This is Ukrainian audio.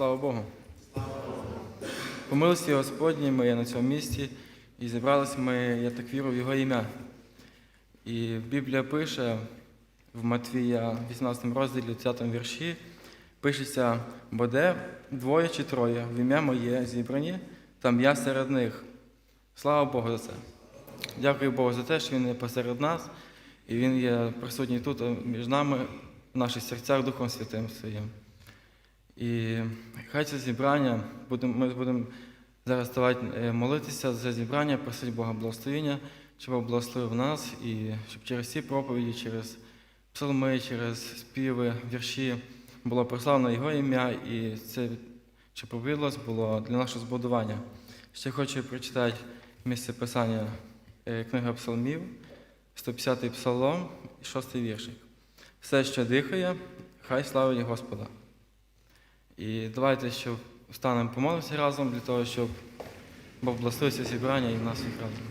Слава Богу. По милості Господній ми є на цьому місці і зібрались ми, я так вірю, в Його ім'я. І Біблія пише в Матвія, 18 розділі, 10 вірші, пишеться, бо де двоє чи троє в ім'я моє зібрані, там я серед них. Слава Богу за це. Дякую Богу за те, що Він є посеред нас, і Він є присутній тут між нами, в наших серцях Духом Святим Своїм. І хай це зібрання, ми будемо зараз ставати е, молитися за зібрання, просити Бога благословення, щоб благословив нас, і щоб через ці проповіді, через псалми, через співи, вірші було прославлено Його ім'я, і це, що повідлось, було для нашого збудування. Ще хочу прочитати місце писання е, книга псалмів, 150-й псалом, 6 віршик. Все, що дихає, хай славить Господа. І давайте, щоб встанемо помолимося разом для того, щоб Бог благословився зібрання і нас всіх разом.